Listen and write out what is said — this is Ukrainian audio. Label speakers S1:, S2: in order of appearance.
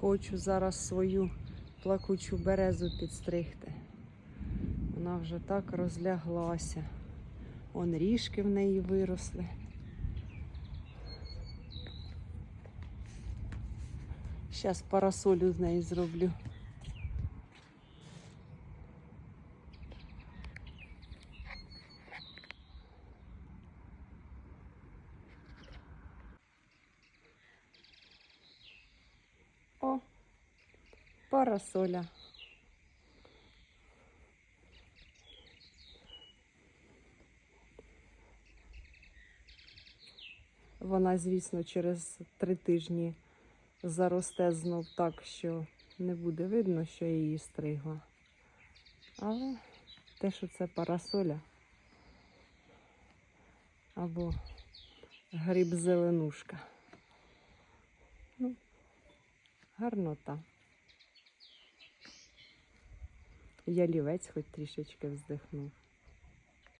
S1: Хочу зараз свою плакучу березу підстригти. Вона вже так розляглася. Он ріжки в неї виросли. Зараз парасолю з неї зроблю. Парасоля. Вона, звісно, через три тижні заросте знов так, що не буде видно, що я її стригла. Але те, що це парасоля або гриб зеленушка. Ну, гарнота. Ялівець хоч трішечки вздихнув.